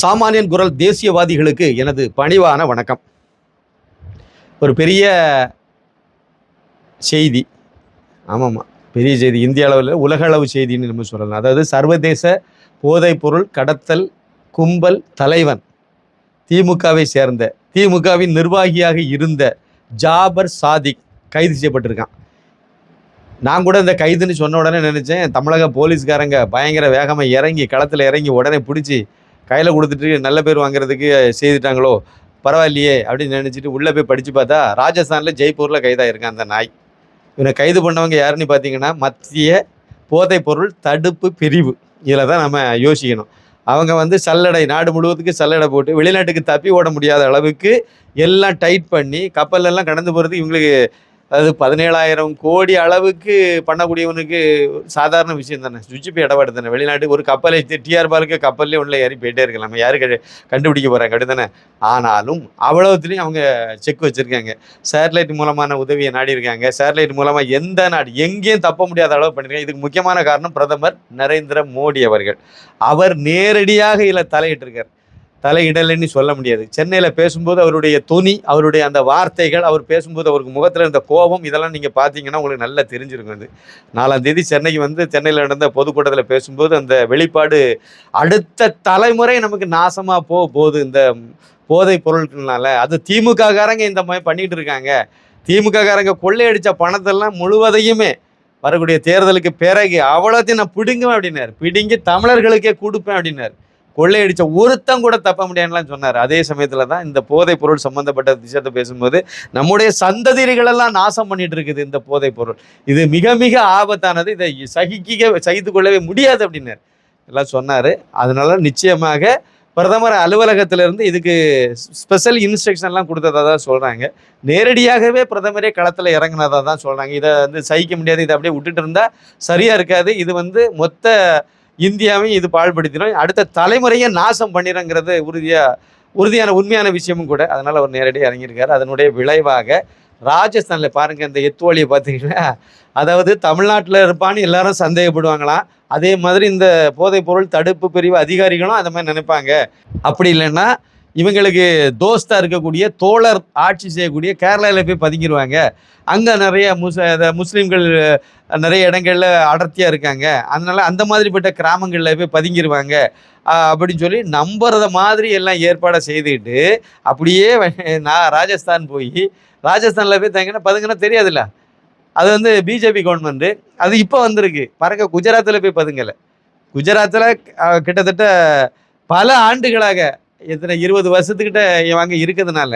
சாமானியன் குரல் தேசியவாதிகளுக்கு எனது பணிவான வணக்கம். ஒரு பெரிய செய்தி. ஆமாம்மா பெரிய செய்தி. இந்திய அளவில் உலகளவு செய்தின்னு நம்ம சொல்லலாம். அதாவது சர்வதேச போதைப்பொருள் கடத்தல் கும்பல் தலைவன் திமுகவை சேர்ந்த திமுகவின் நிர்வாகியாக இருந்த ஜாபர் சாதிக் கைது செய்யப்பட்டிருக்கான். நான் கூட இந்த கைதுன்னு சொன்ன உடனே நினச்சேன். தமிழக போலீஸ்காரங்க பயங்கர வேகமாக இறங்கி களத்தில் இறங்கி உடனே பிடிச்சி கையில் கொடுத்துட்டு நல்ல பேர் வாங்குறதுக்கு செய்துட்டாங்களோ பரவாயில்லையே அப்படின்னு நினச்சிட்டு உள்ளே போய் படித்து பார்த்தா ராஜஸ்தானில் ஜெய்ப்பூரில் கைதாகிருக்கான் அந்த நாய். இவனை கைது பண்ணவங்க யாருன்னு பார்த்தீங்கன்னா மத்திய போதைப்பொருள் தடுப்பு பிரிவு. இதில் தான் நம்ம யோசிக்கணும். அவங்க வந்து சல்லடை நாடு முழுவதுக்கு சல்லடை போட்டு வெளிநாட்டுக்கு தப்பி ஓட முடியாத அளவுக்கு எல்லாம் டைட் பண்ணி கப்பல் எல்லாம் கடந்து போகிறதுக்கு இவங்களுக்கு அதாவது பதினேழாயிரம் கோடி அளவுக்கு பண்ணக்கூடியவனுக்கு சாதாரண விஷயம் தானே. சுவிட்ச் போய் இடபாடு தானே. வெளிநாட்டுக்கு ஒரு கப்பலை டிஆர் பாலுக்கு கப்பல்லே உள்ள ஏறி போயிட்டே இருக்கலாம். யார் யாரு கண்டுபிடிக்க போகிறாங்க அப்படி தானே. ஆனாலும் அவ்வளவுத்துலேயும் அவங்க செக் வச்சுருக்காங்க. சேட்டலைட் மூலமான உதவியை நாடி இருக்காங்க. சேட்டலைட் மூலமாக எந்த நாடு எங்கேயும் தப்ப முடியாத அளவு பண்ணியிருக்காங்க இதுக்கு முக்கியமான காரணம் பிரதமர் நரேந்திர மோடி அவர்கள். அவர் நேரடியாக இதில் தலையிட்டிருக்கார். தலையிடலைன்னு சொல்ல முடியாது. சென்னையில் பேசும்போது அவருடைய துணி அவருடைய அந்த வார்த்தைகள் அவர் பேசும்போது அவருக்கு முகத்தில் இருந்த கோபம் இதெல்லாம் நீங்கள் பார்த்தீங்கன்னா உங்களுக்கு நல்லா தெரிஞ்சிருக்கும் அது. நாலாம் தேதி சென்னைக்கு வந்து சென்னையில் நடந்த பொதுக்கூட்டத்தில் பேசும்போது அந்த வெளிப்பாடு அடுத்த தலைமுறை நமக்கு நாசமாக போக போகுது. இந்த போதைப் பொருட்கள்னால அது திமுககாரங்க இந்த மாதிரி பண்ணிகிட்டு இருக்காங்க. திமுககாரங்க கொள்ளையடித்த பணத்தெல்லாம் முழுவதையுமே வரக்கூடிய தேர்தலுக்கு பிறகு அவ்வளோத்தையும் நான் பிடுங்குவேன் அப்படின்னாரு. பிடுங்கி தமிழர்களுக்கே கொடுப்பேன் அப்படின்னாரு. கொள்ளையடிச்ச ஒருத்தன் கூட தப்ப முடியாதுலாம் சொன்னார். அதே சமயத்தில் தான் இந்த போதைப் பொருள் சம்பந்தப்பட்ட விஷயத்தை பேசும்போது நம்முடைய சந்ததிகளெல்லாம் நாசம் பண்ணிட்டு இருக்குது இந்த போதைப் பொருள். இது மிக மிக ஆபத்தானது. இதை சகிக்க சகித்து கொள்ளவே முடியாது அப்படின்னாரு. எல்லாம் சொன்னார். அதனால நிச்சயமாக பிரதமர் அலுவலகத்திலிருந்து இதுக்கு ஸ்பெஷல் இன்ஸ்ட்ரக்ஷன்லாம் கொடுத்ததாக தான் சொல்கிறாங்க நேரடியாகவே பிரதமரே களத்தில் இறங்கினதாக தான் சொல்கிறாங்க இதை வந்து சகிக்க முடியாது. இதை அப்படியே விட்டுட்டு இருந்தால் சரியாக இருக்காது. இது வந்து மொத்த இந்தியாவையும் இது பாழ்படுத்தினோம் அடுத்த தலைமுறையை நாசம் பண்ணிடுங்கிறது உறுதியாக உறுதியான உண்மையான விஷயமும் கூட. அதனால் அவர் நேரடியாக இறங்கியிருக்காரு. அதனுடைய விளைவாக ராஜஸ்தானில் பாருங்கள் இந்த எத்துவழியை பார்த்தீங்கன்னா அதாவது தமிழ்நாட்டில் இருப்பான்னு எல்லாரும் சந்தேகப்படுவாங்களாம். அதே மாதிரி இந்த போதைப் பொருள் தடுப்பு பிரிவு அதிகாரிகளும் அந்த மாதிரி நினைப்பாங்க. அப்படி இல்லைன்னா இவங்களுக்கு தோஸ்தா இருக்கக்கூடிய தோழர் ஆட்சி செய்யக்கூடிய கேரளாவில் போய் பதுங்கிடுவாங்க அங்கே நிறைய முஸ் முஸ்லீம்கள் நிறைய இடங்கள்ல அடர்த்தியாக இருக்காங்க. அதனால் அந்த மாதிரிப்பட்ட கிராமங்களில் போய் பதுங்கிடுவாங்க அப்படின்னு சொல்லி நம்புறத மாதிரி எல்லாம் ஏற்பாடை செய்துட்டு அப்படியே நான் ராஜஸ்தான் போய் ராஜஸ்தானில் போய் தங்கினா பதுங்கினா தெரியாதுல்ல. அது வந்து பிஜேபி கவர்மெண்ட்டு அது இப்போ வந்திருக்கு. பாருங்க குஜராத்தில் போய் பதுங்கலை. குஜராத்தில் கிட்டத்தட்ட பல ஆண்டுகளாக எத்தனை இருபது வருஷத்துக்கிட்ட இவங்க இருக்கிறதுனால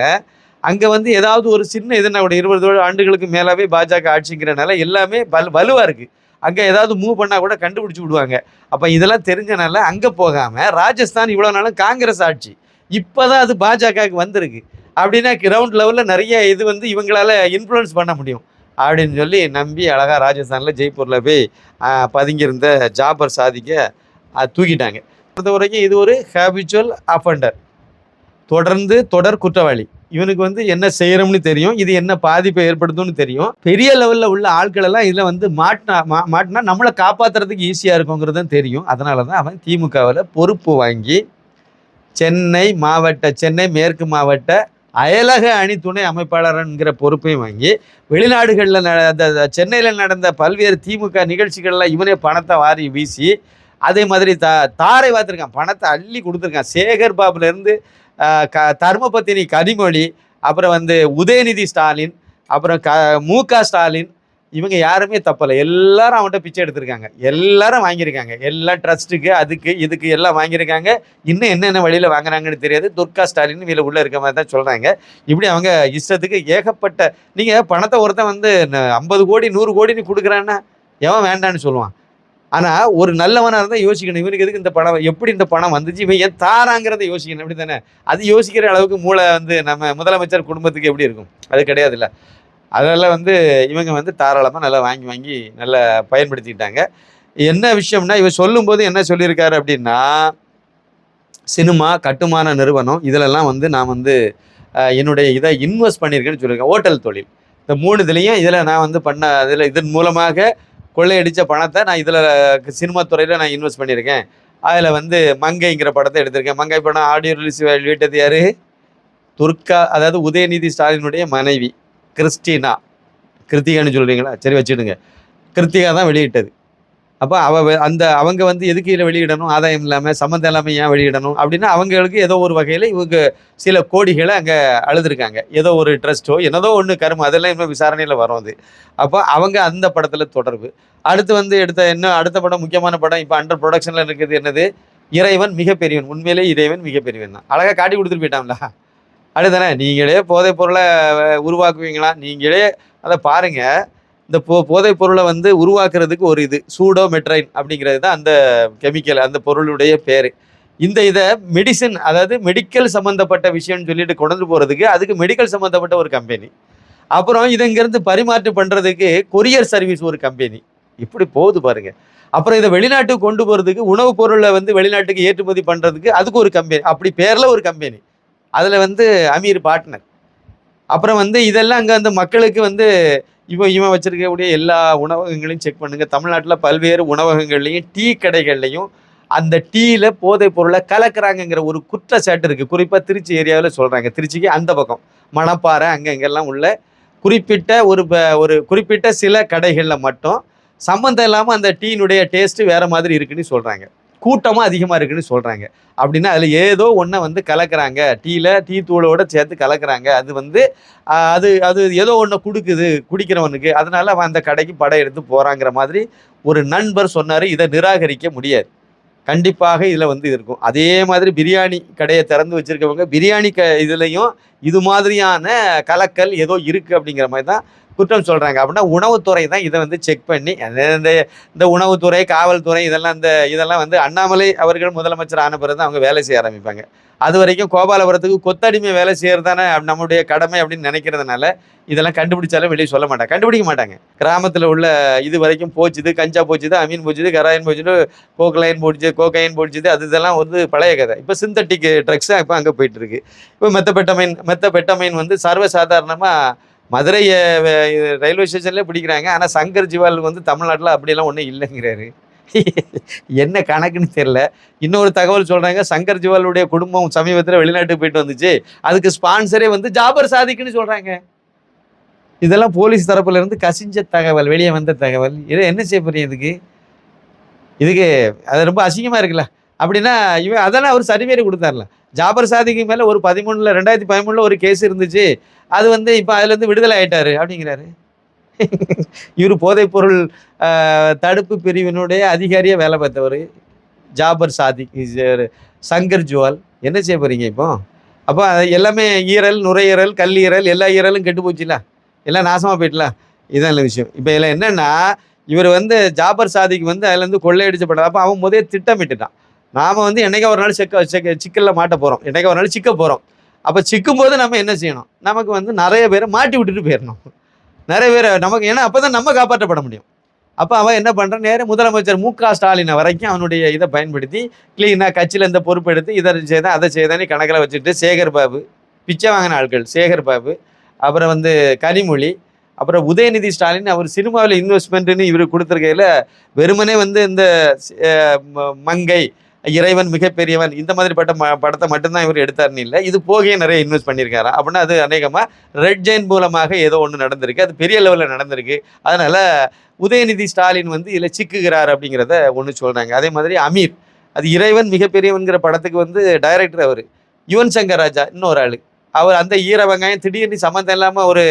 அங்கே வந்து ஏதாவது ஒரு சின்ன இதுனா கூட இருபது ஆண்டுகளுக்கு மேலாகவே பாஜக ஆட்சிங்கிறனால எல்லாமே வலு வலுவாக இருக்குது அங்கே ஏதாவது மூவ் பண்ணால் கூட கண்டுபிடிச்சி விடுவாங்க. அப்போ இதெல்லாம் தெரிஞ்சனால அங்கே போகாமல் ராஜஸ்தான் இவ்வளோ நாளும் காங்கிரஸ் ஆட்சி. இப்போ தான் அது பாஜகவுக்கு வந்திருக்கு. அப்படின்னா கிரவுண்ட் லெவலில் நிறைய இது வந்து இவங்களால இன்ஃப்ளூயன்ஸ் பண்ண முடியும். அப்படின்னு சொல்லி நம்பி அழகாக ராஜஸ்தானில் ஜெய்ப்பூரில் போய் பதுங்கியிருந்த ஜாபர் சாதிக்க தூக்கிட்டாங்க. பொறுத்த வரைக்கும் இது ஒரு ஹேபிச்சுவல் அஃபண்டர் தொடர்ந்து தொடர் குற்றவாளி. இவனுக்கு வந்து என்ன செய்யறோம்னு தெரியும் இது என்ன பாதிப்பை ஏற்படுத்தும்னு தெரியும். பெரிய லெவலில் உள்ள ஆட்கள் எல்லாம் இதில் வந்து மாட்டினா மா மாட்டினா நம்மளை காப்பாற்றுறதுக்கு ஈஸியாக இருக்குங்கிறதும் தெரியும். அதனால தான் அவன் திமுகவில் பொறுப்பு வாங்கி சென்னை மாவட்ட சென்னை மேற்கு மாவட்ட அயலக அணி துணை அமைப்பாளர்ங்கிற பொறுப்பையும் வாங்கி வெளிநாடுகளில் சென்னையில் நடந்த பல்வேறு திமுக நிகழ்ச்சிகளில் இவனே பணத்தை வாரி வீசி அதே மாதிரி த தாரை பார்த்துருக்கான் பணத்தை அள்ளி கொடுத்துருக்கான். சேகர் பாபுலேருந்து க தர்மபத்தினி கனிமொழி அப்புறம் வந்து உதயநிதி ஸ்டாலின் அப்புறம் க மு க ஸ்டாலின் இவங்க யாருமே தப்பலை. எல்லாரும் அவன்கிட்ட பிச்சை எடுத்திருக்காங்க. எல்லாரும் வாங்கியிருக்காங்க. எல்லாம் ட்ரஸ்ட்டுக்கு அதுக்கு இதுக்கு எல்லாம் வாங்கியிருக்காங்க. இன்னும் என்னென்ன வழியில் வாங்குறாங்கன்னு தெரியாது. துர்கா ஸ்டாலின் இதில் உள்ளே இருக்க மாதிரி தான் சொல்கிறாங்க இப்படி அவங்க இஷ்டத்துக்கு ஏகப்பட்ட நீங்கள் பணத்தை ஒருத்தன் வந்து ஐம்பது கோடி நூறு கோடின்னு கொடுக்குறான்னா எவன் வேண்டான்னு சொல்லுவான். ஆனால் ஒரு நல்லவனாக இருந்தால் யோசிக்கணும். இவனுக்கு எதுக்கு இந்த பணம்? எப்படி இந்த பணம் வந்துச்சு? இவன் ஏன் தாராங்கிறத யோசிக்கணும். அப்படி தானே அது யோசிக்கிற அளவுக்கு மூளை வந்து நம்ம முதலமைச்சர் குடும்பத்துக்கு எப்படி இருக்கும்? அது கிடையாதுல்ல. அதெல்லாம் வந்து இவங்க வந்து தாராளமாக நல்லா வாங்கி வாங்கி நல்லா பயன்படுத்திக்கிட்டாங்க. என்ன விஷயம்னா இவன் சொல்லும்போது என்ன சொல்லியிருக்காரு அப்படின்னா சினிமா கட்டுமான நிறுவனம் இதிலெல்லாம் வந்து நான் வந்து என்னுடைய இதை இன்வெஸ்ட் பண்ணியிருக்கேன்னு சொல்லியிருக்கேன் ஹோட்டல் தொழில். இந்த மூணு இதுலேயும் இதில் நான் வந்து பண்ண இதில் இதன் மூலமாக கொள்ளையடித்த பணத்தை நான் இதில் சினிமா துறையில் நான் இன்வெஸ்ட் பண்ணியிருக்கேன். அதில் வந்து மங்கைங்கிற படத்தை எடுத்திருக்கேன். மங்கை படம் ஆடியோ ரிலீஸ் வெளியிட்டது யார்? துர்கா அதாவது உதயநிதி ஸ்டாலினுடைய மனைவி கிறிஸ்டினா. கிருத்திகான்னு சொல்கிறீங்களா சரி வச்சுடுங்க. கிருத்திகா தான் வெளியிட்டது. அப்போ அவ அந்த அவங்க வந்து எதுக்கு இதில் வெளியிடணும்? ஆதாயம் இல்லாமல் சம்மந்தம் இல்லாமல் ஏன் வெளியிடணும்? அப்படின்னா அவங்களுக்கு ஏதோ ஒரு வகையில் இவங்க சில கோடிகளை அங்கே அழுதுருக்காங்க. ஏதோ ஒரு ட்ரஸ்ட்டோ என்னதோ ஒன்று கரும அதெல்லாம் இன்னும் விசாரணையில் வரும் அது. அப்போ அவங்க அந்த படத்தில் தொடர்பு. அடுத்து வந்து எடுத்த இன்னும் அடுத்த படம் முக்கியமான படம் இப்போ அண்டர் ப்ரொடக்ஷனில் இருக்குது என்னது? இறைவன் மிகப்பெரியவன். உண்மையிலே இறைவன் மிகப்பெரியவன் தான். அழகாக காட்டி கொடுத்துட்டு போயிட்டாங்களா அடுத்தானே நீங்களே போதைப் பொருளை உருவாக்குவீங்களா? நீங்களே அதை பாருங்கள் இந்த போ போதைப் பொருளை வந்து உருவாக்குறதுக்கு ஒரு இது சூடோ மெட்ரைன் அப்படிங்கிறது தான் அந்த கெமிக்கல் அந்த பொருளுடைய பேர். இந்த இதை மெடிசன் அதாவது மெடிக்கல் சம்மந்தப்பட்ட விஷயம்னு சொல்லிட்டு கொண்டு போகிறதுக்கு அதுக்கு மெடிக்கல் சம்மந்தப்பட்ட ஒரு கம்பெனி அப்புறம் இதை இங்கேருந்து பரிமாற்று பண்ணுறதுக்கு கொரியர் சர்வீஸ் ஒரு கம்பெனி இப்படி போகுது பாருங்க. அப்புறம் இதை வெளிநாட்டுக்கு கொண்டு போகிறதுக்கு உணவுப் பொருளை வந்து வெளிநாட்டுக்கு ஏற்றுமதி பண்ணுறதுக்கு அதுக்கு ஒரு கம்பெனி அப்படி பேரில் ஒரு கம்பெனி அதில் வந்து அமீர் பார்ட்னர் அப்புறம் வந்து இதெல்லாம் அங்கே அந்த மக்களுக்கு வந்து இவன் இவன் வச்சிருக்கக்கூடிய எல்லா உணவகங்களையும் செக் பண்ணுங்க. தமிழ்நாட்டில் பல்வேறு உணவகங்கள்லையும் டீ கடைகள்லையும் அந்த டீயில் போதைப் பொருளை கலக்குறாங்கங்கிற ஒரு குற்றச்சாட்டு இருக்குது குறிப்பாக திருச்சி ஏரியாவில் சொல்கிறாங்க திருச்சிக்கு அந்த பக்கம். மணப்பாறை அங்கே இங்கெல்லாம் உள்ள குறிப்பிட்ட ஒரு ப- ஒரு குறிப்பிட்ட சில கடைகளில் மட்டும் சம்மந்தம் இல்லாமல் அந்த டீனுடைய டேஸ்ட்டு வேறு மாதிரி இருக்குன்னு சொல்கிறாங்க கூட்டமும் அதிகமாக இருக்குன்னு சொல்கிறாங்க அப்படின்னா அதில் ஏதோ ஒன்றை வந்து கலக்குறாங்க. டீயில் டீ தூளோட சேர்த்து கலக்குறாங்க. அது வந்து அது அது ஏதோ ஒன்று கொடுக்குது குடிக்கிறவனுக்கு. அதனால் அவன் அந்த கடைக்கு படம் எடுத்து போகிறாங்கிற மாதிரி ஒரு நண்பர் சொன்னார். இதை நிராகரிக்க முடியாது. கண்டிப்பாக இதில் வந்து இருக்கும். அதே மாதிரி பிரியாணி கடையை திறந்து வச்சுருக்கவங்க பிரியாணி க இதுலேயும் இது மாதிரியான கலக்கல் ஏதோ இருக்குது அப்படிங்கிற மாதிரி தான் குற்றம் சொல்கிறாங்க அப்படின்னா உணவுத்துறை தான் இதை வந்து செக் பண்ணி இந்த இந்த உணவுத்துறை காவல்துறை இதெல்லாம் இந்த இதெல்லாம் வந்து அண்ணாமலை அவர்கள் முதலமைச்சர் ஆன பிறகு தான் அவங்க வேலை செய்ய ஆரம்பிப்பாங்க. அது வரைக்கும் கோபாலபுரத்துக்கு கொத்தடிமை வேலை செய்கிறது தானே நம்முடைய கடமை அப்படின்னு நினைக்கிறதுனால இதெல்லாம் கண்டுபிடிச்சாலும் வெளியே சொல்ல மாட்டாங்க. கண்டுபிடிக்க மாட்டாங்க. கிராமத்தில் உள்ள இது வரைக்கும் போச்சுது கஞ்சா போச்சுது அமீன் போச்சுது கராயின் போச்சுது கோக்லைன் போடுச்சு கோக்கைன் போடுச்சுது அது இதெல்லாம் வந்து பழைய கதை. இப்போ சிந்தட்டிக் ட்ரக்ஸ் இப்போ அங்கே போயிட்டு இருக்கு. இப்போ மெத்தப்பெட்டமைன் மெத்தப்பெட்டமைன் வந்து சர்வசாதாரணமாக மதுரை ரயில்வே ஸ்டேஷன்லேயே பிடிக்கிறாங்க. ஆனால் சங்கர் ஜிவால் வந்து தமிழ்நாட்டில் அப்படியெல்லாம் ஒன்றும் இல்லைங்கிறாரு. என்ன கணக்குன்னு தெரியல. இன்னொரு தகவல் சொல்கிறாங்க சங்கர் ஜிவாலுடைய குடும்பம் சமீபத்தில் வெளிநாட்டுக்கு போயிட்டு வந்துச்சு. அதுக்கு ஸ்பான்சரே வந்து ஜாபர் சாதிக்குன்னு சொல்கிறாங்க இதெல்லாம் போலீஸ் தரப்புலேருந்து கசிஞ்ச தகவல் வெளியே வந்த தகவல். இது என்ன செய்ய போறீங்க இதுக்கு? இதுக்கு அது ரொம்ப அசிங்கமாக இருக்குல்ல. அப்படின்னா இவன் அதெல்லாம் அவர் சர்டிஃபிகேட் கொடுத்தார்ல. ஜாபர் சாதிக்கு மேலே ஒரு பதிமூணில் ரெண்டாயிரத்தி பதிமூணில் ஒரு கேஸ் இருந்துச்சு. அது வந்து இப்போ அதுலேருந்து விடுதலை ஆயிட்டாரு. அப்படிங்கிறாரு. இவர் போதைப்பொருள் தடுப்பு பிரிவினுடைய அதிகாரியாக வேலை பார்த்தவர். ஜாபர் சாதிக் சங்கர் ஜுவால். என்ன செய்ய போகிறீங்க இப்போ? அப்போ எல்லாமே ஈரல் நுரையீரல் கல்லீரல் எல்லா ஈரலும் கெட்டு போச்சுல. எல்லாம் நாசமாக போயிட்டலாம் இதான் இல்லை விஷயம். இப்போ இதில் என்னென்னா இவர் வந்து ஜாபர் சாதிக்கு வந்து அதுலேருந்து கொள்ளையடிச்சப்படாது அப்போ அவன் முதலே திட்டமிட்டுட்டான். நாம் வந்து என்னைக்கா ஒரு நாள் செக்க செக்க சிக்கலில் மாட்ட போகிறோம் என்னைக்கா ஒரு நாள் சிக்க போகிறோம் அப்போ சிக்கும்போது நம்ம என்ன செய்யணும்? நமக்கு வந்து நிறைய பேரை மாட்டி விட்டுட்டு போயிடணும் நிறைய பேரை நமக்கு ஏன்னா அப்போ தான் நம்ம காப்பாற்றப்பட முடியும். அப்போ அவன் என்ன பண்ணுறான் நேரம் முதலமைச்சர் மு க ஸ்டாலினை வரைக்கும் அவனுடைய இதை பயன்படுத்தி க்ளீனாக கட்சியில் இந்த பொறுப்பெடுத்து இதை செய்தான் அதை செய்தான்னு கணக்கில் வச்சுட்டு சேகர் பாபு பிச்சை வாங்கின ஆட்கள் சேகர் பாபு அப்புறம் வந்து கனிமொழி அப்புறம் உதயநிதி ஸ்டாலின் அவர் சினிமாவில் இன்வெஸ்ட்மெண்ட்டுன்னு இவர் கொடுத்துருக்கையில் வெறுமனே வந்து இந்த ம- மங்கை இறைவன் மிகப்பெரியவன். இந்த மாதிரிப்பட்ட ம படத்தை மட்டும்தான் இவர் எடுத்தாருன்னு இல்லை. இது போகவே நிறைய இன்வெஸ்ட் பண்ணியிருக்காரு? அப்படின்னா அது அநேகமாக ரெட் ஜெயின் மூலமாக ஏதோ ஒன்று நடந்திருக்கு. அது பெரிய லெவலில் நடந்திருக்கு. அதனால் உதயநிதி ஸ்டாலின் வந்து இதில் சிக்குகிறார் அப்படிங்கிறத ஒன்று சொல்கிறாங்க அதே மாதிரி அமீர். அது இறைவன் மிகப்பெரியவன்கிற படத்துக்கு வந்து டைரக்டர் அவர். யுவன் சங்கர் ராஜா இன்னொரு ஆள். அவர் அந்த ஈர வெங்காயம் திடீர்னு சம்மந்தம் இல்லாமல் ஒரு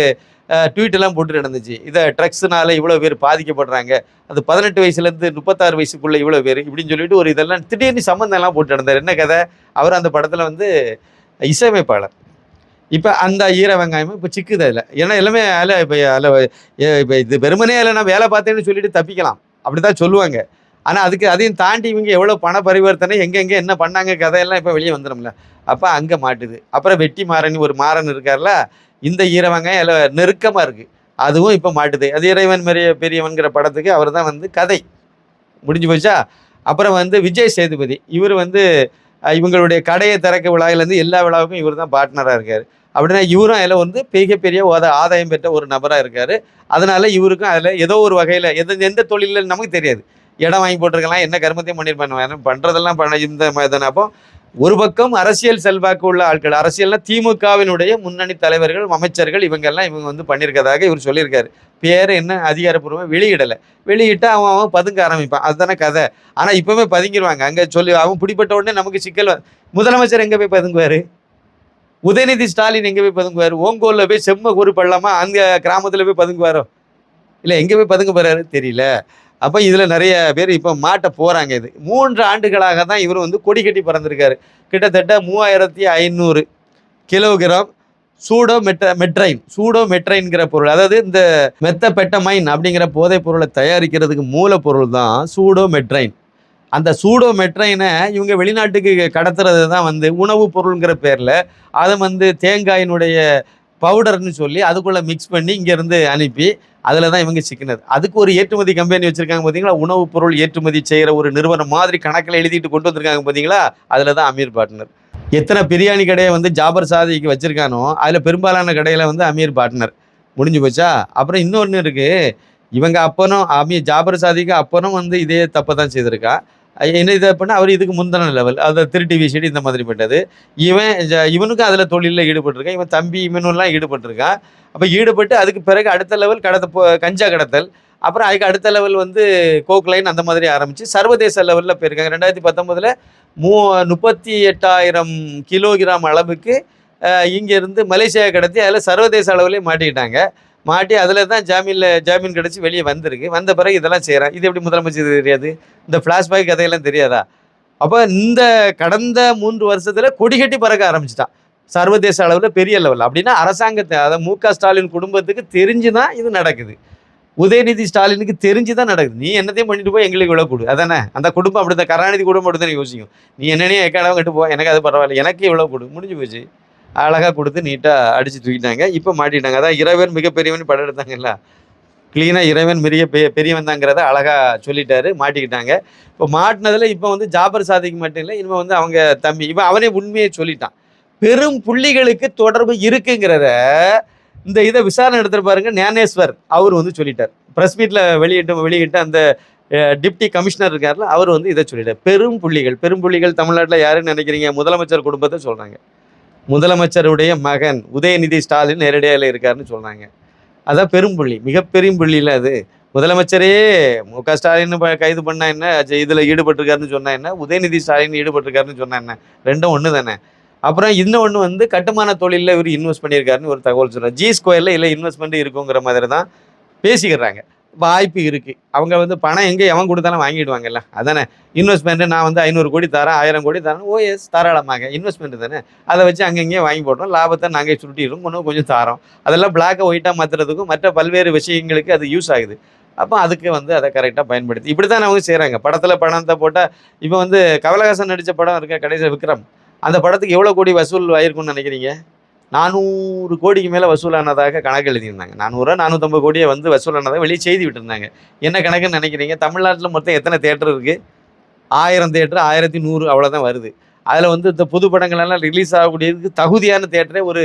ட்வீட்டெல்லாம் போட்டு நடந்துச்சு. இதை ட்ரக்ஸ்னால இவ்வளோ பேர் பாதிக்கப்படுறாங்க. அது பதினெட்டு வயசுலேருந்து முப்பத்தாறு வயசுக்குள்ளே இவ்வளோ பேர் இப்படின்னு சொல்லிட்டு ஒரு இதெல்லாம் திடீர்னு சம்மந்தம்லாம் போட்டு நடந்தார். என்ன கதை? அவர் அந்த படத்தில் வந்து இசையமைப்பாளர். இப்போ அந்த ஈர வெங்காயமும் இப்போ சிக்குது அதில். ஏன்னா எல்லாமே அதில் இப்போ அதில் இப்போ இது வெறுமனே அதில் நான் வேலை பார்த்தேன்னு சொல்லிட்டு தப்பிக்கலாம். அப்படி தான் சொல்லுவாங்க. ஆனால் அதுக்கு அதையும் தாண்டி இவங்க எவ்வளோ பண பரிவர்த்தனை எங்கெங்கே என்ன பண்ணாங்க கதையெல்லாம் இப்போ வெளியே வந்துடும்ல. அப்போ அங்கே மாட்டுது. அப்புறம் வெட்டி மாறன் ஒரு மாறன் இருக்கார்ல இந்த ஈரவங்க எல்லாம் நெருக்கமாக இருக்குது அதுவும் இப்போ மாட்டுது. அது இறைவன் பெரிய பெரியவன்கிற படத்துக்கு அவர் தான் வந்து கதை. முடிஞ்சு போச்சா? அப்புறம் வந்து விஜய் சேதுபதி. இவர் வந்து இவங்களுடைய கடையை திறக்க விழாவிலேருந்து எல்லா விழாவுக்கும் இவர் தான் பார்ட்னராக இருக்கார். அப்படின்னா இவரும் அதில் வந்து மிகப்பெரிய ஓத ஆதாயம் பெற்ற ஒரு நபராக இருக்கார். அதனால் இவருக்கும் அதில் ஏதோ ஒரு வகையில் எந்த எந்த தொழிலில் நமக்கு தெரியாது. இடம் வாங்கி போட்டிருக்கலாம் என்ன கருமத்தையும் பண்ணியிருப்பாங்க பண்ணுறதெல்லாம் பண்ண இந்த மாதிரி தானே அப்போ ஒரு பக்கம் அரசியல் செல்வாக்கு உள்ள ஆட்கள் அரசியல்னா திமுகவினுடைய முன்னணி தலைவர்கள் அமைச்சர்கள் இவங்கெல்லாம் இவங்க வந்து பண்ணியிருக்கதாக இவர் சொல்லியிருக்காரு. பேர் என்ன? அதிகாரப்பூர்வமாக வெளியிடலை. வெளியிட்டு அவன் அவன் பதுங்க ஆரம்பிப்பான். அதுதானே கதை. ஆனால் இப்போவே பதுங்கிடுவாங்க அங்கே சொல்லி அவன் பிடிப்பட்ட உடனே நமக்கு சிக்கல் முதலமைச்சர் எங்கே போய் பதுங்குவார்? உதயநிதி ஸ்டாலின் எங்கே போய் பதுங்குவார்? ஓங்கோலில் போய் செம்ம கூறு பள்ளமா அந்த கிராமத்தில் போய் பதுங்குவாரோ? இல்லை எங்கே போய் பதுங்க போகிறாரு தெரியல. அப்போ இதில் நிறைய பேர் இப்போ மாட்ட போகிறாங்க இது. மூன்று ஆண்டுகளாக தான் இவர் வந்து கொடி கட்டி பறந்திருக்காரு. கிட்டத்தட்ட மூவாயிரத்தி ஐநூறு கிலோகிராம் சூடோ மெட்ர மெட்ரைன் சூடோ மெட்ரைன்கிற பொருள். அதாவது இந்த மெத்த பெட்டமைன் அப்படிங்கிற போதைப் பொருளை தயாரிக்கிறதுக்கு மூலப்பொருள் தான் சூடோ மெட்ரைன். அந்த சூடோ மெட்ரைனை இவங்க வெளிநாட்டுக்கு கடத்துறது தான் வந்து உணவுப் பொருளுங்கிற பேரில். அதை வந்து தேங்காயினுடைய பவுடர்னு சொல்லி அதுக்குள்ளே மிக்ஸ் பண்ணி இங்கேருந்து அனுப்பி அதில் தான் இவங்க சிக்கினது. அதுக்கு ஒரு ஏற்றுமதி கம்பெனி வச்சுருக்காங்க பார்த்தீங்களா உணவுப் பொருள் ஏற்றுமதி செய்கிற ஒரு நிறுவனம் மாதிரி கணக்கில் எழுதிட்டு கொண்டு வந்திருக்காங்க பார்த்தீங்களா அதில் தான் அமீர் பார்ட்னர் எத்தனை பிரியாணி கடையை வந்து ஜாபர் சாதிக்கு வச்சுருக்கானோ அதில் பெரும்பாலான கடையில் வந்து அமீர் பார்ட்னர் முடிஞ்சு போச்சா? அப்புறம் இன்னொன்று இருக்குது இவங்க அப்பனும் அமீர் ஜாபர் சாதிக்கு அப்பனும் வந்து இதே தப்பை தான் செய்திருக்கா. என்ன இதை பண்ண அவர் இதுக்கு முந்தின லெவல் அதை திருட்டி விசிடி இந்த மாதிரி பட்டது இவன் இவனுக்கும் அதில் தொழிலில் ஈடுபட்டிருக்கான் இவன் தம்பி இவனும்லாம் ஈடுபட்டிருக்கான் அப்போ ஈடுபட்டு அதுக்கு பிறகு அடுத்த லெவல் கடத்த போ கஞ்சா கடத்தல். அப்புறம் அதுக்கு அடுத்த லெவல் வந்து கோக்லைன் அந்த மாதிரி ஆரம்பித்து சர்வதேச லெவலில் போயிருக்காங்க. ரெண்டாயிரத்தி பத்தொம்போதில் மூ முப்பத்தி எட்டாயிரம் கிலோகிராம் அளவுக்கு இங்கேருந்து மலேசியா கடத்தி அதில் சர்வதேச அளவுலேயே மாட்டிக்கிட்டாங்க. மாட்டி அதில் தான் ஜாமீனில் ஜாமீன் கிடச்சி வெளியே வந்திருக்கு. வந்த பிறகு இதெல்லாம் செய்கிறான் இது எப்படி முதலமைச்சர் தெரியாது? இந்த ஃப்ளாஷ்பேக் கதையெல்லாம் தெரியாதா? அப்போ இந்த கடந்த மூன்று வருஷத்தில் கொடிகட்டி பறக்க ஆரம்பிச்சிட்டான். சர்வதேச அளவில் பெரிய லெவலில் அப்படின்னா அரசாங்கத்தை அதை மு க ஸ்டாலின் குடும்பத்துக்கு தெரிஞ்சு தான் இது நடக்குது. உதயநிதி ஸ்டாலினுக்கு தெரிஞ்சு தான் நடக்குது. நீ என்னத்தையும் பண்ணிட்டு போய் எங்களுக்கு இவ்வளோ கொடு. அதானே? அந்த குடும்பம் அப்படி தான் கருணாநிதி குடும்பம் அப்படி தான் யோசிக்கும். நீ என்னென்னே எக்காடவும் கட்டு போ. எனக்கு அது பரவாயில்ல. எனக்கு இவ்வளோ கொடு. முடிஞ்சு போச்சு. அழகாக கொடுத்து நீட்டாக அடித்து தூக்கிட்டாங்க. இப்போ மாட்டிட்டாங்க. அதான் இறைவன் மிகப்பெரியவன் படம் எடுத்தாங்கல்ல. க்ளீனாக இறைவன் பெரிய பெரியவன் தாங்கிறத அழகாக சொல்லிட்டாரு. மாட்டிக்கிட்டாங்க. இப்போ மாட்டினதில் இப்போ வந்து ஜாபர் சாதிக்கு மட்டும் இல்லை இனிமேல் வந்து அவங்க தம்பி இப்போ அவனே உண்மையை சொல்லிட்டான். பெரும் புள்ளிகளுக்கு தொடர்பு இருக்குங்கிறத இந்த இதை விசாரணை எடுத்துகிட்டு பாருங்க ஞானேஸ்வர் அவர் வந்து சொல்லிட்டார். ப்ரெஸ் மீட்டில் வெளியிட்டு வெளியிட்ட அந்த டிப்டி கமிஷனர் இருக்கார்ல அவர் வந்து இதை சொல்லிட்டார். பெரும் புள்ளிகள் பெரும் புள்ளிகள் தமிழ்நாட்டில் யாருன்னு நினைக்கிறீங்க? முதலமைச்சர் குடும்பத்தை சொல்கிறாங்க முதலமைச்சருடைய மகன் உதயநிதி ஸ்டாலின் நேரடியாக இருக்காருன்னு சொல்கிறாங்க அதான் பெரும்புள்ளி மிகப்பெரும் புள்ளியில் அது. முதலமைச்சரே மு க ஸ்டாலின் ப- கைது பண்ணா என்ன? இதில் ஈடுபட்டிருக்காருன்னு சொன்னா என்ன? உதயநிதி ஸ்டாலின் ஈடுபட்டிருக்காருன்னு சொன்னா என்ன? ரெண்டும் ஒன்று தானே. அப்புறம் இன்னொன்று வந்து கட்டுமான தொழிலில் இவர் இன்வெஸ்ட் பண்ணியிருக்காருன்னு ஒரு தகவல் சொல்கிறார் ஜி ஸ்கொயரில் இல்லை இன்வெஸ்ட்மெண்ட் இருக்குங்கிற மாதிரி தான் பேசிக்கிறாங்க. வாய்ப்பு இருக்குது அவங்க வந்து பணம் எங்கே எவன் கொடுத்தாலும் வாங்கிடுவாங்கல்ல. அதானே? இன்வெஸ்ட்மெண்ட்டு நான் வந்து ஐநூறு கோடி தரேன் ஆயிரம் கோடி தரேன் ஓ எஸ் தாராளமாக. இன்வெஸ்ட்மெண்ட் தானே? அதை வச்சு அங்கங்கேயே வாங்கி போடுறோம் லாபத்தை நாங்கள் சுருட்டிடுறோம் இன்னும் கொஞ்சம் தாரோம். அதெல்லாம் பிளாக்கை ஒயிட்டாக மாற்றுறதுக்கும் மற்ற பல்வேறு விஷயங்களுக்கு அது யூஸ் ஆகுது. அப்போ அதுக்கு வந்து அதை கரெக்டாக பயன்படுத்தி இப்படி தான் அவங்க செய்கிறாங்க படத்தில் பணத்தை போட்டால் இப்போ வந்து கமலஹாசன் நடித்த படம் இருக்க கடைசியில் விக்ரம். அந்த படத்துக்கு எவ்வளோ கோடி வசூல் ஆயிருக்கும்னு நினைக்கிறீங்க? நானூறு கோடிக்கு மேலே வசூலானதாக கணக்கு எழுதியிருந்தாங்க. நானூறு நானூற்றம்பது கோடியை வந்து வசூலானதாக வெளியே செய்தி விட்டுருந்தாங்க. என்ன கணக்குன்னு நினைக்கிறீங்க? தமிழ்நாட்டில் மொத்தம் எத்தனை தேட்டர் இருக்குது ஆயிரம் தேட்டர் ஆயிரத்தி நூறு அவ்வளோதான் வருது. அதில் வந்து இந்த புது படங்களெல்லாம் ரிலீஸ் ஆகக்கூடியதுக்கு தகுதியான தேட்டரே ஒரு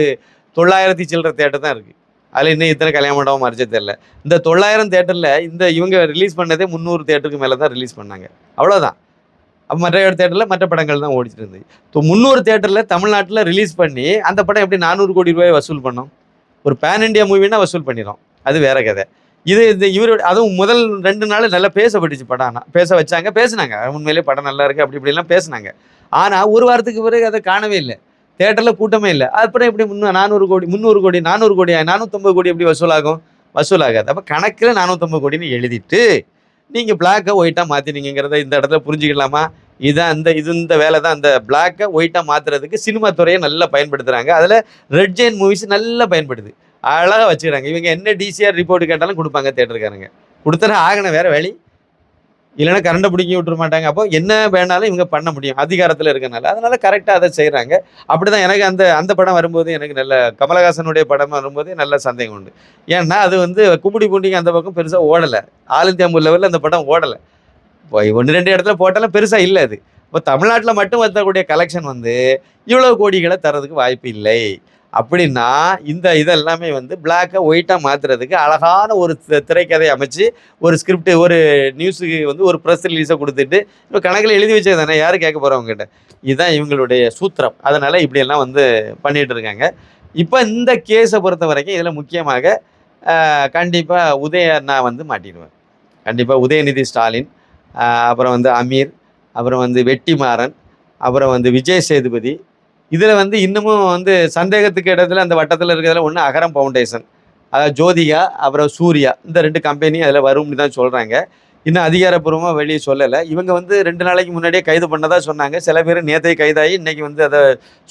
தொள்ளாயிரத்தி சில்லற தேட்டர் தான் இருக்குது அதில் இன்னும் இத்தனை கல்யாண மண்டபம் மறைச்சே தெரில இந்த தொள்ளாயிரம் தேட்டரில் இந்த இவங்க ரிலீஸ் பண்ணதே முந்நூறு தேட்டருக்கு மேலே தான் ரிலீஸ் பண்ணாங்க. அவ்வளோதான் அப்போ மற்ற தேட்டரில் மற்ற படங்கள் தான் ஓடிட்டு இருந்தது. இப்போ முந்நூறு தேட்டரில் தமிழ்நாட்டில் ரிலீஸ் பண்ணி அந்த படம் எப்படி நானூறு கோடி ரூபாய் வசூல் பண்ணோம்? ஒரு பேன் இண்டியா மூவினா வசூல் பண்ணிடும் அது வேற கதை. இது இந்த இவரோட அதுவும் முதல் ரெண்டு நாள் நல்லா பேசப்பட்டுச்சு படம். ஆனால் பேச வச்சாங்க பேசினாங்க. உண்மையிலே படம் நல்லா இருக்குது அப்படி இப்படிலாம் பேசுனாங்க. ஆனால் ஒரு வாரத்துக்கு பிறகு அதை காணவே இல்லை. தேட்டரில் கூட்டமே இல்லை. அப்புறம் எப்படி முன்னூறு நானூறு கோடி முந்நூறு கோடி நானூறு கோடி நானூற்றம்பது கோடி எப்படி வசூலாகும்? வசூலாகாது. அப்போ கணக்கில் நானூற்றம்பது கோடின்னு எழுதிட்டு நீங்கள் பிளாக்கை ஒயிட்டாக மாற்றினீங்கிறத இந்த இடத்துல புரிஞ்சுக்கலாமா? இதான் அந்த இது இந்த வேலை தான். அந்த பிளாக்கை ஒயிட்டாக மாற்றுறதுக்கு சினிமா துறையை நல்லா பயன்படுத்துகிறாங்க அதில் ரெட் ஜெயின் மூவிஸ் நல்லா பயன்படுது. அழகாக வச்சுக்கிறாங்க. இவங்க என்ன டிசிஆர் ரிப்போர்ட் கேட்டாலும் கொடுப்பாங்க தேட்டருக்காரங்க கொடுத்தா ஆகின வேற வழி? இல்லைன்னா கரண்டை பிடிக்கி விட்டுற மாட்டாங்க. அப்போ என்ன வேணாலும் இவங்க பண்ண முடியும். அதிகாரத்தில் இருக்கனால அதனால கரெக்டாக அதை செய்கிறாங்க அப்படி தான் எனக்கு அந்த அந்த படம் வரும்போது எனக்கு நல்ல கமலஹாசனுடைய படம் வரும்போது நல்ல சந்தேகம் உண்டு. ஏன்னா அது வந்து கும்படி பூண்டிங்க அந்த பக்கம் பெருசாக ஓடலை. ஆல் இந்தியா லெவலில் அந்த படம் ஓடலை. இப்போ ஒன்று ரெண்டு இடத்துல போட்டாலும் பெருசாக இல்லை அது. இப்போ தமிழ்நாட்டில் மட்டும் வரக்கூடிய கலெக்ஷன் வந்து இவ்வளோ கோடிகளை தரதுக்கு வாய்ப்பு இல்லை. அப்படின்னா இந்த இதெல்லாமே வந்து பிளாக்கை ஒயிட்டாக மாற்றுறதுக்கு அழகான ஒரு திரைக்கதை அமைச்சு ஒரு ஸ்கிரிப்ட் ஒரு நியூஸுக்கு வந்து ஒரு ப்ரெஸ் ரிலீஸை கொடுத்துட்டு இப்போ கணக்கில் எழுதி வச்சது தானே? யார் கேட்க போகிறவங்ககிட்ட இதுதான் இவங்களுடைய சூத்திரம். அதனால் இப்படியெல்லாம் வந்து பண்ணிகிட்டு இருக்காங்க. இப்போ இந்த கேஸை பொறுத்த வரைக்கும் இதில் முக்கியமாக கண்டிப்பாக உதய நான் வந்து மாட்டிடுவேன் கண்டிப்பாக உதயநிதி ஸ்டாலின் அப்புறம் வந்து அமீர் அப்புறம் வந்து வெட்டிமாறன் அப்புறம் வந்து விஜய் சேதுபதி இதில் வந்து இன்னமும் வந்து சந்தேகத்துக்கு இடத்துல அந்த வட்டத்தில் இருக்கிறதுல ஒன்று அகரம் ஃபவுண்டேஷன் அதாவது ஜோதிகா அப்புறம் சூர்யா இந்த ரெண்டு கம்பெனி அதில் வரும்னு தான் சொல்கிறாங்க இன்னும் அதிகாரப்பூர்வமாக வெளியே சொல்லலை. இவங்க வந்து ரெண்டு நாளைக்கு முன்னாடியே கைது பண்ணதாக சொன்னாங்க. சில பேர் நேற்றே கைதாகி இன்றைக்கி வந்து அதை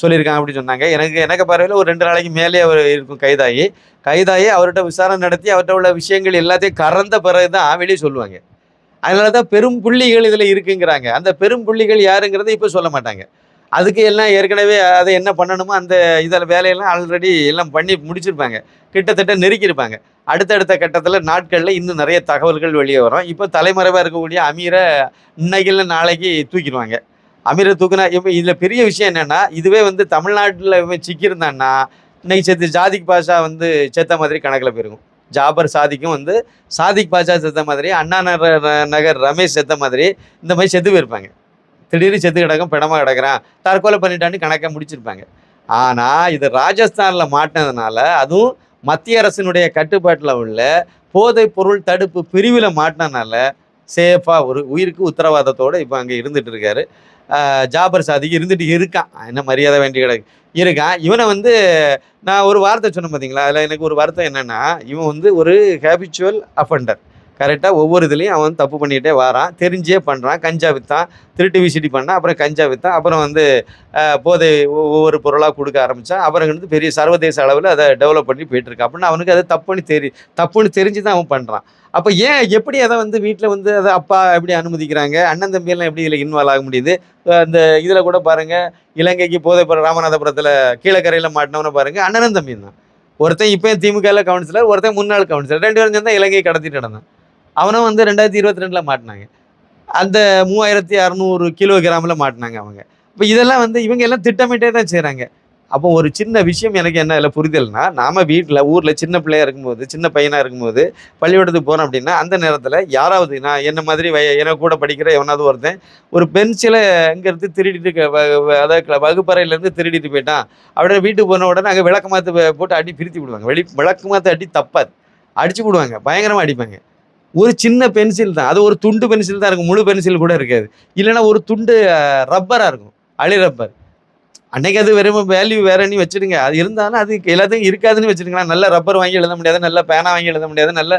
சொல்லியிருக்காங்க அப்படின்னு சொன்னாங்க. எனக்கு எனக்கு பார்வையில் ஒரு ரெண்டு நாளைக்கு மேலே அவர் இருக்கும் கைதாகி. கைதாகி அவர்கிட்ட விசாரணை நடத்தி அவர்கிட்ட உள்ள விஷயங்கள் எல்லாத்தையும் கறந்த பிறகு தான் வெளியே சொல்லுவாங்க. அதனால தான் பெரும் புள்ளிகள் இதில் இருக்குங்கிறாங்க. அந்த பெரும் புள்ளிகள் யாருங்கிறத இப்போ சொல்ல மாட்டாங்க. அதுக்கு எல்லாம் ஏற்கனவே அதை என்ன பண்ணணுமோ அந்த இதில் வேலையெல்லாம் ஆல்ரெடி எல்லாம் பண்ணி முடிச்சிருப்பாங்க. கிட்டத்தட்ட நெருக்கியிருப்பாங்க. அடுத்தடுத்த கட்டத்தில் நாட்களில் இன்னும் நிறைய தகவல்கள் வெளியே வரும். இப்போ தலைமறைவாக இருக்கக்கூடிய அமீரை இன்னைக்கு இல்லை நாளைக்கு தூக்கிடுவாங்க. அமீரை தூக்குனா இப்போ இதில் பெரிய விஷயம் என்னென்னா இதுவே வந்து தமிழ்நாட்டில் இவன் சிக்கியிருந்தான்னா இன்னைக்கு செத்து ஜாதிக் பாஷா வந்து செத்த மாதிரி கணக்கில் போயிருக்கும். ஜாபர் சாதிக்கும் வந்து சாதிக் பாஷா செத்த மாதிரி அண்ணா நகர் நகர் ரமேஷ் செத்த மாதிரி இந்த மாதிரி செத்து போயிருப்பாங்க. திடீர்னு செத்து கிடக்கும் பிணமாக கிடக்குறான். தற்கொலை பண்ணிட்டான்னு கணக்கை முடிச்சிருப்பாங்க. ஆனால் இது ராஜஸ்தானில் மாட்டினதுனால அதுவும் மத்திய அரசினுடைய கட்டுப்பாட்டில் உள்ள போதைப் பொருள் தடுப்பு பிரிவில் மாட்டினதுனால சேஃபாக ஒரு உயிருக்கு உத்தரவாதத்தோடு இப்போ அங்கே இருந்துட்டு இருக்காரு. ஜாபர் சாதிக்கு இருந்துட்டு இருக்கான். என்ன மரியாதை வேண்டி கிடக்கு. இருக்கான். இவனை வந்து நான் ஒரு வார்த்தை சொன்னேன் பார்த்தீங்களா அதில் எனக்கு ஒரு வார்த்தை என்னென்னா இவன் வந்து ஒரு ஹேபிச்சுவல் அஃபண்டர் கரெக்டாக ஒவ்வொரு இதுலேயும் அவன் தப்பு பண்ணிகிட்டே வாரான். தெரிஞ்சே பண்ணுறான் கஞ்சா விற்றான் திருட்டு விசிடி பண்ணான். அப்புறம் கஞ்சா விற்றான் அப்புறம் வந்து போதை ஒவ்வொரு பொருளாக கொடுக்க ஆரம்பித்தான் அப்புறம் வந்து பெரிய சர்வதேச அளவில் அதை டெவலப் பண்ணி போயிட்டுருக்கான். அப்படின்னு அவனுக்கு அது தப்புன்னு தெரி தப்புன்னு தெரிஞ்சு தான் அவன் பண்ணுறான் அப்போ ஏன் எப்படி அதை வந்து வீட்டில் வந்து அதை அப்பா எப்படி அனுமதிக்கிறாங்க? அண்ணன் தம்பியெல்லாம் எப்படி இதில் இன்வால்வ் ஆக முடியுது? அந்த இதில் கூட பாருங்கள் இலங்கைக்கு போதைப்புற ராமநாதபுரத்தில் கீழக்கரையில் மாட்டினவனை பாருங்கள் அண்ணனும் தம்பியும் தான். ஒருத்தன் இப்போ திமுகவில் கவுன்சிலர் ஒருத்தன் முன்னாள் கவுன்சிலர் ரெண்டு பேரும் சேர்ந்தால் இலங்கையை கடத்திட்டு நடந்தான். அவனும் வந்து ரெண்டாயிரத்தி இருபத்தி ரெண்டில் மாட்டினாங்க. அந்த மூவாயிரத்தி அறநூறு கிலோகிராமில் மாட்டினாங்க அவங்க. இப்போ இதெல்லாம் வந்து இவங்க எல்லாம் திட்டமிட்டே தான் செய்கிறாங்க அப்போ ஒரு சின்ன விஷயம் எனக்கு என்ன இல்லை புரிதல்னா நாம் வீட்டில் ஊரில் சின்ன பிள்ளையாக இருக்கும்போது சின்ன பையனாக இருக்கும்போது பள்ளிக்கூடத்துக்கு போகிறோம் அப்படின்னா அந்த நேரத்தில் யாராவது நான் என்ன மாதிரி வய என கூட படிக்கிற எவனாவது ஒருத்தன் ஒரு பென்சிலை அங்கேருந்து திருடிட்டு க- வ- அதாவது வகுப்பறையிலேருந்து திருடிட்டு போயிட்டான். அப்படியே வீட்டுக்கு போன உடனே அங்கே விளக்கு மாற்று போட்டு அடி பிரித்து விடுவாங்க. வெளி விளக்கு மாற்று அடி தப்பாது. அடிச்சு விடுவாங்க. பயங்கரமாக அடிப்பாங்க. ஒரு சின்ன பென்சில் தான். அது ஒரு துண்டு பென்சில் தான் இருக்கும். முழு பென்சில் கூட இருக்காது. இல்லைன்னா ஒரு துண்டு ரப்பராக இருக்கும். அழி ரப்பர் அன்னைக்கு அது வெறும் வேல்யூ வேறன்னு நீ வச்சிடுங்க. அது இருந்தாலும் அது எல்லாத்தையும் இருக்காதுன்னு வச்சிருக்கலாம் நல்ல ரப்பர் வாங்கி எழுத முடியாது. நல்ல பேனா வாங்கி எழுத முடியாது. நல்ல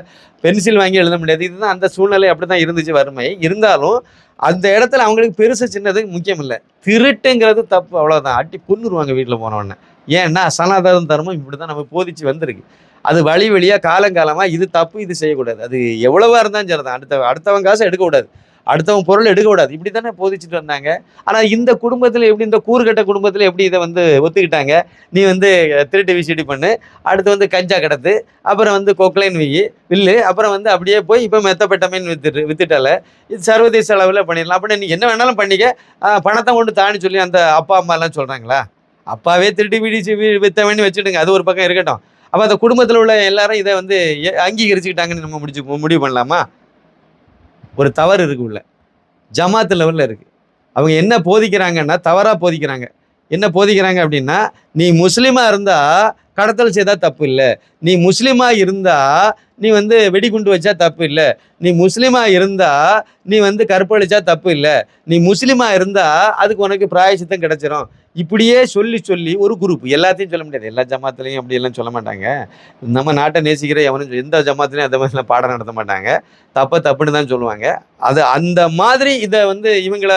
பென்சில் வாங்கி எழுத முடியாது. இதுதான் அந்த சூழ்நிலை அப்படி தான் இருந்துச்சு வறுமை. இருந்தாலும் அந்த இடத்துல அவங்களுக்கு பெருசு சின்னது முக்கியம் இல்லை. திருட்டுங்கிறது தப்பு. அவ்வளோதான் அட்டி கொன்னுருவாங்க வீட்டில் போனவொடனே ஏன்னா சனாதன தர்மம் இப்படி தான் நம்ம போதிச்சு வந்திருக்கு. அது வழி வழியாக காலங்காலமாக இது தப்பு இது செய்யக்கூடாது. அது எவ்வளவா இருந்தாலும் சரி தான் அடுத்த அடுத்தவன் காசை எடுக்கக்கூடாது. அடுத்தவன் பொருள் எடுக்கக்கூடாது. இப்படி தானே போதிச்சுட்டு வந்தாங்க. ஆனால் இந்த குடும்பத்தில் எப்படி இந்த கூறுகட்ட குடும்பத்தில் எப்படி இதை வந்து ஒத்துக்கிட்டாங்க? நீ வந்து திருட்டு விசிடி பண்ணு. அடுத்து வந்து கஞ்சா கடத்து. அப்புறம் வந்து கொக்லைன் வெயி வில்லு. அப்புறம் வந்து அப்படியே போய் இப்போ மெத்தப்பட்டமைன்னு வித்துட்டு வித்துட்டால. இது சர்வதேச அளவில் பண்ணிடலாம். அப்படின்னு நீ என்ன வேணாலும் பண்ணிக்க. பணத்தை கொண்டு தாண்டி சொல்லி அந்த அப்பா அம்மாலாம் சொல்கிறாங்களா அப்பாவே திருட்டு விடிச்சு வித்தவன்னு வச்சுடுங்க. அது ஒரு பக்கம் இருக்கட்டும். அப்போ அந்த குடும்பத்தில் உள்ள எல்லாரும் இதை வந்து ஏ- அங்கீகரிச்சுக்கிட்டாங்கன்னு நம்ம முடிச்சு முடிவு பண்ணலாமா? ஒரு தவறு இருக்கு உள்ள. ஜமாத்து லெவலில் இருக்குது அவங்க என்ன போதிக்கிறாங்கன்னா தவறாக போதிக்கிறாங்க. என்ன போதிக்கிறாங்க அப்படின்னா நீ முஸ்லீமாக இருந்தால் கடத்தல் செய்தால் தப்பு இல்லை. நீ முஸ்லீமாக இருந்தால் நீ வந்து வெடிகுண்டு வச்சா தப்பு இல்லை. நீ முஸ்லீமாக இருந்தால் நீ வந்து கற்பழிச்சா தப்பு இல்லை. நீ முஸ்லீமாக இருந்தால் அதுக்கு உனக்கு பிராயசித்தம் கிடச்சிரும். இப்படியே சொல்லி சொல்லி ஒரு குரூப் எல்லாத்தையும் சொல்ல முடியாது. எல்லா ஜமாத்துலையும் அப்படி எல்லாம் சொல்ல மாட்டாங்க. நம்ம நாட்டை நேசிக்கிற எவனும் எந்த ஜமாத்துலையும் அந்த மாதிரிலாம் பாடம் நடத்த மாட்டாங்க. தப்பை தப்புன்னு தான் சொல்லுவாங்க. அது அந்த மாதிரி இதை வந்து இவங்கள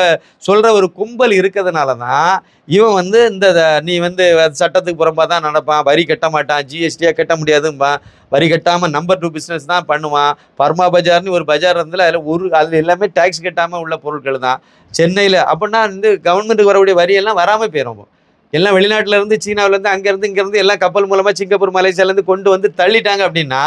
சொல்கிற ஒரு கும்பல் இருக்கிறதுனால தான் இவன் வந்து இந்த நீ வந்து சட்டத்துக்கு புறம்பாக தான் நடப்பான் வரி கட்ட மாட்டான் ஜிஎஸ்டியாக கட்ட முடியாதும்பான் வரி கட்டாமல் நம்பர் டூ பிஸ்னஸ் தான் பண்ணுவான். பர்மா பஜார்னு ஒரு பஜார் இருந்தால் அதில் ஒரு அதில் எல்லாமே டேக்ஸ் கட்டாமல் உள்ள பொருட்கள் தான். சென்னையில் அப்படின்னா வந்து கவர்மெண்ட்டுக்கு வரக்கூடிய வரியெல்லாம் வராமல் போயிடும் எல்லாம் வெளிநாட்டில் இருந்து சீனாவிலேருந்து அங்கேருந்து இங்கேருந்து எல்லாம் கப்பல் மூலமாக சிங்கப்பூர் மலேசியாலேருந்து கொண்டு வந்து தள்ளிட்டாங்க அப்படின்னா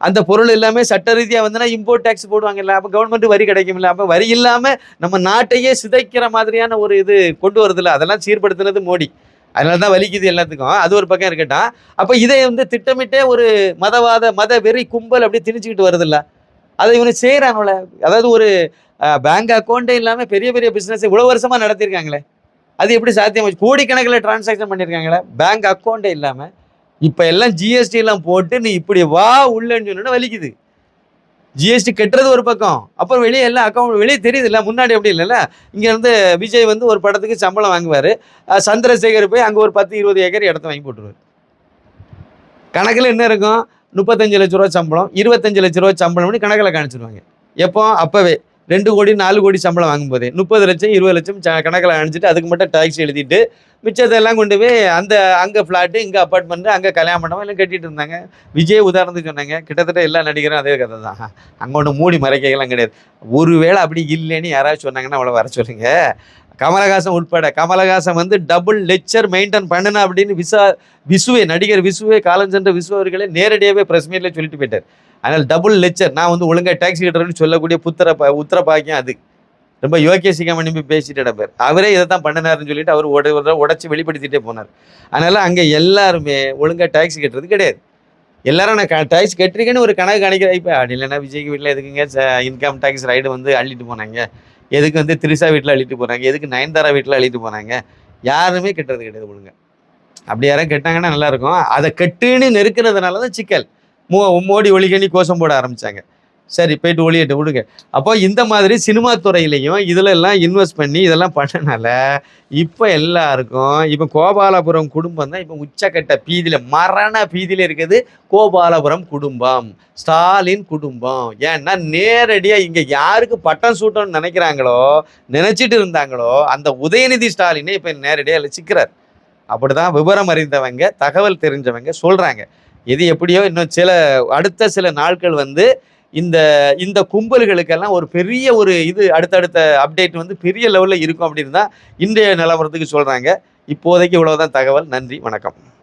அந்த பொருள் எல்லாமே சட்ட ரீதியாக வந்துன்னா இம்போர்ட் டேக்ஸ் போடுவாங்க இல்லை அப்போ கவர்மெண்ட் வரி கிடைக்கும் அப்போ வரி இல்லாமல் நம்ம நாட்டையே சிதைக்கிற மாதிரியான ஒரு இது கொண்டு வருதுல்ல அதெல்லாம் சீர்படுத்துனது மோடி. அதனால தான் வலிக்குது எல்லாத்துக்கும். அது ஒரு பக்கம் இருக்கட்டும். அப்போ இதை வந்து திட்டமிட்டே ஒரு மதவாத மத வெறி கும்பல் அப்படியே திணிச்சுக்கிட்டு வருதுல்ல அதை இவனு செய்கிறானுல அதாவது ஒரு பேங்க் அக்கௌண்ட்டே இல்லாமல் பெரிய பெரிய பிஸ்னஸ் இவ்வளோ வருஷமாக நடத்தியிருக்காங்களே அது எப்படி சாத்தியம் கோடிக்கணக்கில் டிரான்சாக்ஷன் பண்ணியிருக்காங்களே பேங்க் அக்கௌண்ட்டே இல்லாமல் இப்போ எல்லாம் ஜிஎஸ்டி எல்லாம் போட்டு நீ இப்படி வா உள்ளன்னு சொன்னா வலிக்குது. ஜிஎஸ்டி கட்டுறது ஒரு பக்கம். அப்புறம் வெளியே எல்லாம் அக்கௌண்ட் வெளியே தெரியுது இல்லை முன்னாடி அப்படி இல்லைல்ல? இங்கேருந்து விஜய் வந்து ஒரு படத்துக்கு சம்பளம் வாங்குவார். சந்திரசேகர் போய் அங்கே ஒரு பத்து இருபது ஏக்கர் இடத்த வாங்கி போட்டுருவார். கணக்கில் என்ன இருக்கும்? முப்பத்தஞ்சு லட்ச ரூபா சம்பளம் இருபத்தஞ்சு லட்ச ரூபா சம்பளம்னு கணக்கில் காணிச்சிருவாங்க எப்போ? அப்போவே. ரெண்டு கோடி நாலு கோடி சம்பளம் வாங்கும்போது. முப்பது லட்சம் இருபது லட்சம் கணக்கில் அணிஞ்சிட்டு அதுக்கு மட்டும் டாக்ஸ் எழுதிட்டு மிச்சத்தெல்லாம் கொண்டு போய் அந்த அங்கே ஃப்ளாட்டு இங்கே அப்பார்ட்மெண்ட் அங்கே கல்யாண மண்டபம் எல்லாம் கட்டிட்டு இருந்தாங்க. விஜய் உதாரணத்துக்கு சொன்னாங்க கிட்டத்தட்ட எல்லா நடிகரும் அதே கதை தான். அங்கே ஒன்று மூடி மறைக்கலாம் கிடையாது. ஒருவேளை அப்படி இல்லைன்னு யாராவது சொன்னாங்கன்னா அவ்வளோ வர சொல்லுங்கள் கமலஹாசன் உட்பட கமலஹாசன் வந்து டபுள் லெக்சர் மெயின்டைன் பண்ணுன அப்படின்னு விசா விசுவே நடிகர் விசுவே காலஞ்சென்ற விசு அவர்களே நேரடியாகவே ப்ரெஸ் மீட்டில் சொல்லிட்டு போயிட்டார். அதனால் டபுள் லெக்சர் நான் வந்து ஒழுங்காக டாக்ஸி கட்டுறேன்னு சொல்லக்கூடிய புத்திர பா உத்தர பாக்கியம் அது. ரொம்ப யோகே சிகாமணி போய் பேசிட்டு பேர் அவரே இதை தான் பண்ணினாருன்னு சொல்லிட்டு அவர் உட உடச்சி வெளிப்படுத்திட்டே போனார். அதனால் அங்கே எல்லாருமே ஒழுங்காக டாக்ஸி கட்டுறது கிடையாது. எல்லாரும் நான் டாக்ஸ் கட்டுறீங்கன்னு ஒரு கணக்கு கணிக்கிற இப்போ அப்படி இல்லைன்னா விஜய்க்கு வீட்டில் எதுக்குங்க? இன்கம் டேக்ஸ் ரைடு வந்து அள்ளிட்டு போனாங்க. எதுக்கு வந்து திரிசா வீட்டில் அள்ளிட்டு போனாங்க? எதுக்கு நயன்தாரா வீட்டில் அள்ளிட்டு போனாங்க? யாருமே கட்டுறது கிடையாது ஒழுங்கா. அப்படி யாரும் கெட்டாங்கன்னா நல்லாயிருக்கும் அதை கெட்டுன்னு நெருக்கிறதுனால தான் சிக்கல். மோ மோடி ஒளிகணி கோஷம் போட ஆரம்பித்தாங்க சரி போயிட்டு ஒளியிட்டு விடுங்க. அப்போ இந்த மாதிரி சினிமா துறையிலையும் இதுல எல்லாம் இன்வெஸ்ட் பண்ணி இதெல்லாம் பண்ணனால இப்போ எல்லாருக்கும் இப்போ கோபாலபுரம் குடும்பம் தான் இப்போ உச்சக்கட்ட பீதியில் மரண பீதியில் இருக்குது கோபாலபுரம் குடும்பம் ஸ்டாலின் குடும்பம். ஏன்னா நேரடியாக இங்கே யாருக்கு பட்டம் சூட்டணும்னு நினைக்கிறாங்களோ நினச்சிட்டு இருந்தாங்களோ அந்த உதயநிதி ஸ்டாலினே இப்போ நேரடியாக அதில் சிக்கிறார். அப்படிதான் விவரம் அறிந்தவங்க தகவல் தெரிஞ்சவங்க சொல்கிறாங்க இது எப்படியோ இன்னும் சில அடுத்த சில நாட்கள் வந்து இந்த இந்த கும்பல்களுக்கெல்லாம் ஒரு பெரிய ஒரு இது அடுத்தடுத்த அப்டேட் வந்து பெரிய லெவலில் இருக்கும் அப்படின்னு தான் இன்றைய நிலவரத்துக்கு சொல்கிறாங்க இப்போதைக்கு இவ்வளோதான் தகவல். நன்றி வணக்கம்.